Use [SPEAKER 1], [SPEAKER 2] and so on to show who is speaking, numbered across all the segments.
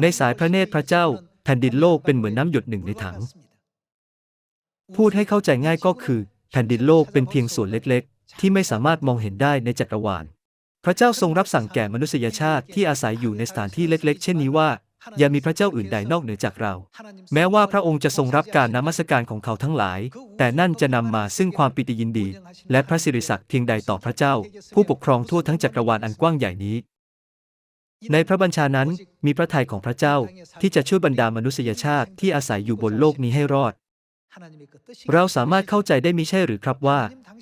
[SPEAKER 1] ในสายพระเนตรพระเจ้า แผ่นดินโลกเป็นเหมือนน้ำหยดหนึ่งในถัง พูดให้เข้าใจง่ายก็คือ แผ่นดินโลกเป็นเพียงส่วนเล็กๆ ที่ไม่สามารถมองเห็นได้ในจักรวาล พระเจ้าทรงรับสั่งแก่มนุษยชาติที่อาศัยอยู่ในสถานที่เล็ก ๆ เช่นนี้ว่า อย่ามีพระเจ้าอื่นใดนอกเหนือจากเรา แม้ว่าพระองค์จะทรงรับการนมัสการของเขาทั้งหลาย แต่นั่นจะนำมาซึ่งความปิติยินดี และพระสิริศักดิ์เพียงใดต่อพระเจ้า ผู้ปกครองทั่วทั้งจักรวาลอันกว้างใหญ่นี้ ในพระบัญชานั้นมีพระทัยของพระเจ้าที่จะช่วยบรรดามนุษยชาติที่อาศัยอยู่บนโลกนี้ให้รอด เราสามารถเข้าใจได้มิใช่หรือครับว่า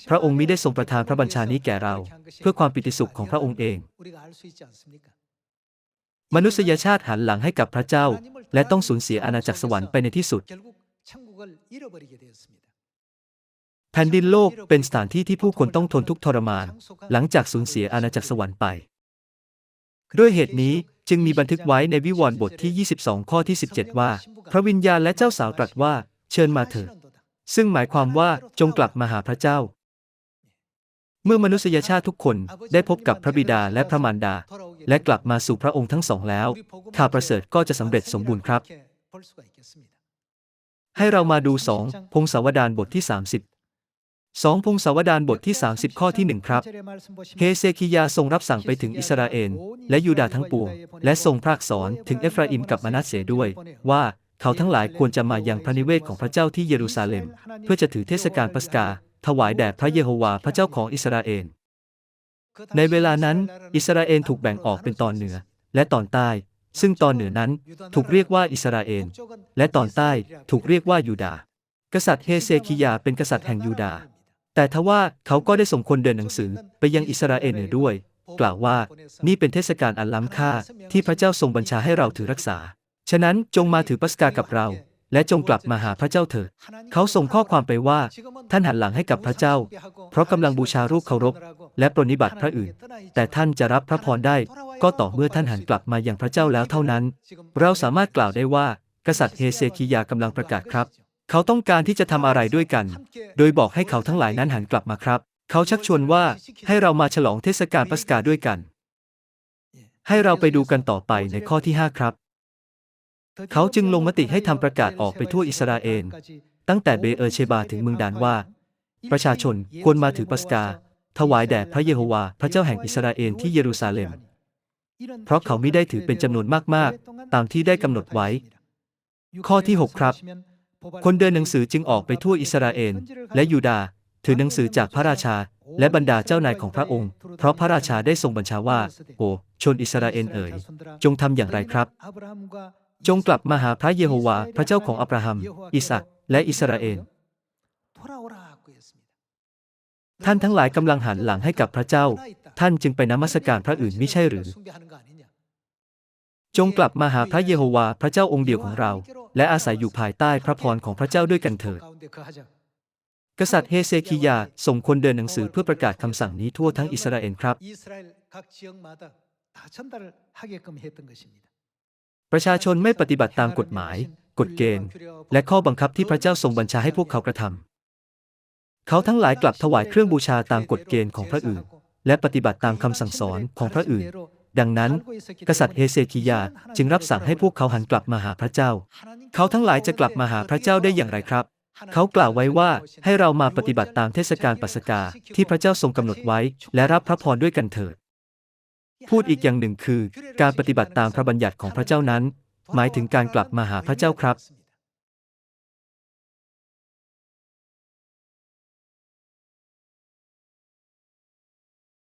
[SPEAKER 1] พระองค์มิได้ทรงประทานพระบัญชานี้แก่เรา เพื่อความปิติสุขของพระองค์เอง มนุษยชาติหันหลังให้กับพระเจ้า และต้องสูญเสียอาณาจักรสวรรค์ไปในที่สุดแผ่นดินโลกเป็นสถานที่ที่ผู้คนต้องทนทุกข์ทรมาน หลังจากสูญเสียอาณาจักรสวรรค์ไป ด้วยเหตุนี้จึงมีบันทึกไว้ในวิวรณ์บทที่ 22 ข้อที่ 17 ว่า พระวิญญาณและเจ้าสาวตรัสว่า เชิญมาเถิด ซึ่งหมายความว่าจงกลับมาหาพระเจ้า เมื่อมนุษยชาติทุกคนได้พบกับพระบิดาและพระมารดา และกลับมาสู่พระองค์ทั้งสองแล้ว ข่าวประเสริฐก็จะสำเร็จสมบูรณ์ครับ ให้เรามาดูสองพงศาวดารบทที่ 30 สองพงศาวดารบทที่ 30 ข้อที่หนึ่งครับ เฮเซคิยาทรงรับสั่งไปถึงอิสราเอลและยูดาห์ทั้งปวง และทรงพรากสอนถึงเอฟราอิมกับมานัสเสด้วย ว่าเขาทั้งหลายควรจะมายังพระนิเวศของพระเจ้าที่เยรูซาเล็ม เพื่อจะถือเทศกาลปัสกา ถวายแด่พระเยโฮวาห์พระเจ้าของอิสราเอล ในเวลานั้น อิสราเอลถูกแบ่งออกเป็นตอนเหนือ และตอนใต้ ซึ่งตอนเหนือนั้นถูกเรียกว่าอิสราเอลและตอนใต้ถูกเรียกว่ายูดาห์กษัตริย์เฮเซคิยาเป็นกษัตริย์แห่งยูดาห์ แต่ทว่าเขาก็ได้ส่งคนเดินหนังสือไปยังอิสราเอลเหนือด้วย กล่าวว่านี่เป็นเทศกาลอันล้ำค่าที่พระเจ้าทรงบัญชาให้เราถือรักษา ฉะนั้นจงมาถือปัสกากับเรา และจงกลับมาหาพระเจ้าเถิดเขาส่งข้อความไปว่า ท่านหันหลังให้กับพระเจ้า เพราะกำลังบูชารูปเคารพ และปรนิบัติพระอื่น แต่ท่านจะรับพระพรได้ ก็ต่อเมื่อท่านหันกลับมาอย่างพระเจ้าแล้วเท่านั้น เราสามารถกล่าวได้ว่ากษัตริย์เฮเซคิยากำลังประกาศครับ เขาต้องการที่จะทำอะไรด้วยกัน โดยบอกให้เขาทั้งหลายนั้นหันกลับมาครับ เขาชักชวนว่าให้เรามาฉลองเทศกาลปัสกาด้วยกัน ให้เราไปดูกันต่อไปในข้อที่ 5 ครับ เขาจึงลงมติให้ทำประกาศออกไปทั่วอิสราเอล ตั้งแต่เบเอเชบาถึงเมืองดานว่า ประชาชนควรมาถือปัสกา ถวายแด่พระเยโฮวาห์พระเจ้าแห่งอิสราเอลที่เยรูซาเล็ม เพราะเขาไม่ได้ถือเป็นจำนวนมากๆ ตามที่ได้กำหนดไว้ ข้อที่ 6 ครับ คนเดินหนังสือจึงออกไปทั่วอิสราเอลและยูดาห์ถือหนังสือจากพระราชาและบรรดาเจ้านายของพระองค์ เพราะพระราชาได้ทรงบัญชาว่า โอ้ชนอิสราเอลเอ๋ย จงทำอย่างไรครับ จงกลับมาหาพระเยโฮวาห์พระเจ้าของอับราฮัม อิสักและอิสราเอล ท่านทั้งหลายกำลังหันหลังให้กับพระเจ้า ท่านจึงไปนมัสการพระอื่นไมิใช่หรือ จงกลับมาหาพระเยโฮวาห์พระเจ้าองค์เดียวของเรา และอาศัยอยู่ภายใต้พระพรของพระเจ้าด้วยกันเถิด กษัตริย์เฮเซคิยาส่งคนเดินหนังสือเพื่อประกาศคำสั่งนี้ทั่วทั้งอิสราเอลครับ ประชาชนไม่ปฏิบัติตามกฎหมาย กฎเกณฑ์ และข้อบังคับที่พระเจ้าทรงบัญชาให้พวกเขากระทำเขาทั้งหลายกลับถวายเครื่องบูชาตามกฎเกณฑ์ของพระอื่นและปฏิบัติตามคำสั่งสอนของพระอื่น ดังนั้น กษัตริย์เฮเซคิยาจึงรับสั่งให้พวกเขาหันกลับมาหาพระเจ้า เขาทั้งหลายจะกลับมาหาพระเจ้าได้อย่างไรครับ เขากล่าวไว้ว่าให้เรามาปฏิบัติตามเทศกาลปัสกาที่พระเจ้าทรงกำหนดไว้ และรับพระพรด้วยกันเถิด พูดอีกอย่างหนึ่งคือ การปฏิบัติตามพระบัญญัติของพระเจ้านั้น หมายถึงการกลับมาหาพระเจ้าครับ